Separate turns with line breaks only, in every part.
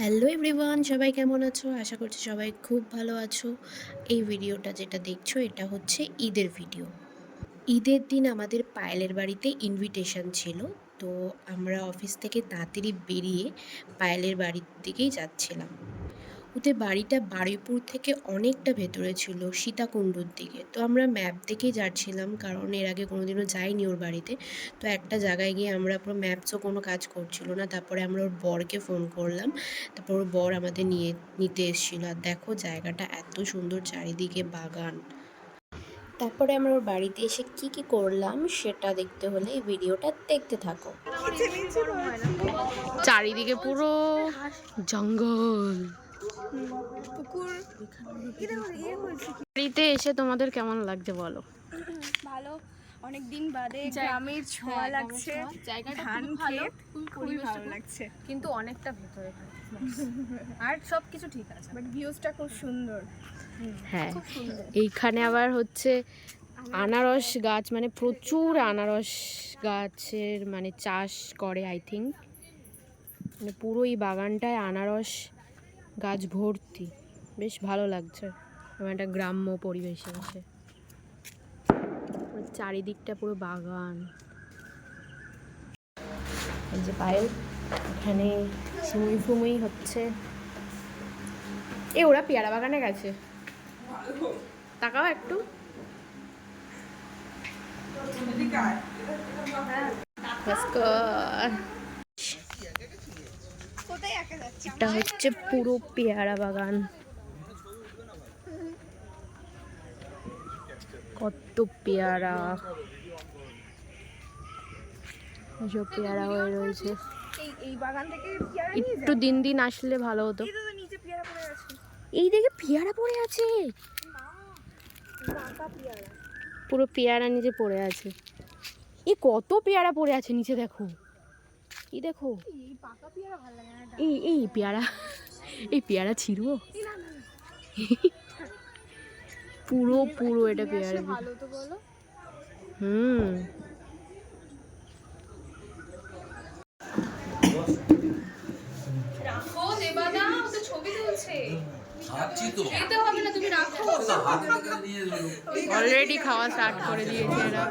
Hello everyone সবাই কেমন আছো? আশা করছি সবাই খুব ভালো আছো। এই ভিডিওটা যেটা দেখছ, এটা হচ্ছে ঈদের ভিডিও ঈদের দিন আমাদের পায়েলের বাড়িতে ইনভিটেশন ছিল। তো আমরা অফিস থেকে তাড়াতাড়ি বেরিয়ে পায়েলের বাড়ির দিকেই যাচ্ছিলাম। ওদের বাড়িটা বারুইপুর থেকে অনেকটা ভেতরে ছিল সীতাকুণ্ডুর দিকে। তো আমরা ম্যাপ দেখেই যাচ্ছিলাম কারণ এর আগে কোনোদিনও যাইনি ওর বাড়িতে। তো একটা জায়গায় গিয়ে আমরা পুরো ম্যাপসও কোনো কাজ করছিল না তারপরে আমরা ওর বরকে ফোন করলাম। তারপর ওর বর আমাদের নিয়ে নিতে এসেছিল। আর দেখো জায়গাটা এত সুন্দর চারিদিকে বাগান। তারপরে আমরা ওর বাড়িতে এসে কি কি করলাম সেটা দেখতে হলে এই ভিডিওটা দেখতে থাকো। চারিদিকে পুরো জঙ্গল।
পুকুর
বাড়িতে এসে তোমাদের কেমন লাগছে বলো?
ভালো। অনেক দিন বাদে গ্রামের ছোঁয়া লাগছে
জায়গাটা
ধান
খুব ভালো
খুবই ভালো লাগছে।
কিন্তু অনেকটা ভেতরে আর সব কিছু ঠিক আছে।
বাট ভিউজটা খুব সুন্দর।
হ্যাঁ এইখানে আবার হচ্ছে আনারস গাছ মানে প্রচুর আনারস গাছের মানে চাষ করে আই থিঙ্ক মানে পুরো এই বাগানটায় আনারস গাছ ভর্তি। বেশ ভালো লাগছে। এবং একটা গ্রাম্য পরিবেশে এসে। চারিদিকটা পুরো বাগান। এই যে পায়েল, এখানে সিমুই ফুমুই হচ্ছে। এ, ওরা পেয়ারা বাগানে গেছে। তাকাও একটু। নমস্কার। এটা হচ্ছে পুরো পেয়ারা বাগান। কত পেয়ারা। এসব পেয়ারা হয়ে রয়েছে। একটু দিন দিন আসলে ভালো হতো।
এই
দেখে পেয়ারা পড়ে আছে। পুরো পেয়ারা নিচে পড়ে আছে। এ কত পেয়ারা পড়ে আছে নিচে দেখো। এই দেখো।
এই পাকা পেয়ারা ভালো লাগে না
এই এই পেয়ারা। এই পেয়ারা ছিড়বো? পুরো পুরো এটা পেয়ারা বীজ।
ভালো তো বলো।
হুম। অলরেডি খাওয়া স্টার্ট করে দিয়েছে এরা।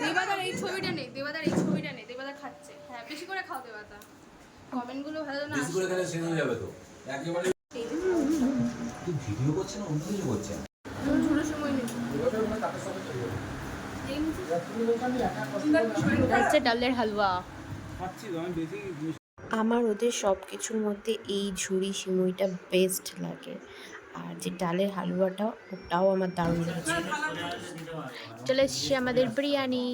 দেবাদার এই ছবিটা নেই দেবাদার এই খাচ্ছে। হ্যাঁ বেশি করে কমেন্টগুলো ভালো না
বেশি করে খেলে হয়ে যাবে তো। একেবারে তুই ভিডিও করছে না অন্য কিছু করছে?
ঝুড়ো সময় নেই।
হচ্ছে ডালের হালুয়া। আমার ওদের সব কিছুর মধ্যে এই ঝুড়ি সিমুইটা বেস্ট লাগে। আর যে ডালের হালুয়াটা ওটাও আমার দারুণ লেগেছিল চলে এসছে আমাদের বিরিয়ানি।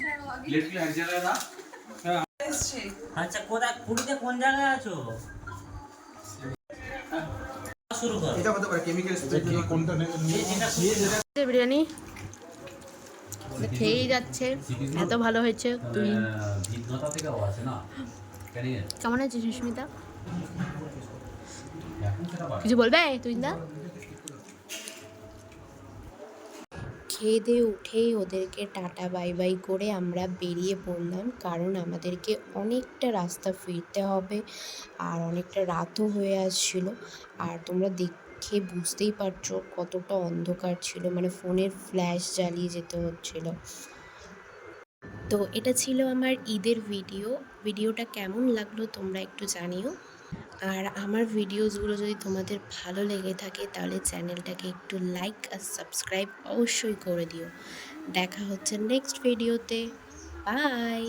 প্লেটগুলো এক জায়গায় না?
আচ্ছা কোথায়? পুরীতে কোন জায়গায় আছো? শুরু করো।
এটা হতে পারে কেমিক্যাল স্প্রে কোনটা
বিরিয়ানি। খেয়েই যাচ্ছে। এত ভালো হয়েছে তুই। কেমন আছিস সুস্মিতা। কিছু বলবে তুই না খেয়ে দিয়ে উঠেই ওদেরকে টাটা, বাই বাই করে আমরা বেরিয়ে পড়লাম। কারণ আমাদেরকে অনেকটা রাস্তা ফিরতে হবে আর অনেকটা রাতও হয়ে আসছিল। আর তোমরা দেখে বুঝতেই পারছ কতটা অন্ধকার ছিল মানে ফোনের ফ্ল্যাশ জ্বালিয়ে যেতে হচ্ছিল। তো এটা ছিল আমার ঈদের ভিডিও। ভিডিওটা কেমন লাগল তোমরা একটু জানিও। আর আমার ভিডিওসগুলো যদি তোমাদের ভালো লেগে থাকে, তাহলে চ্যানেলটাকে একটু লাইক আর সাবস্ক্রাইব অবশ্যই করে দিও। দেখা হচ্ছে নেক্সট ভিডিওতে বাই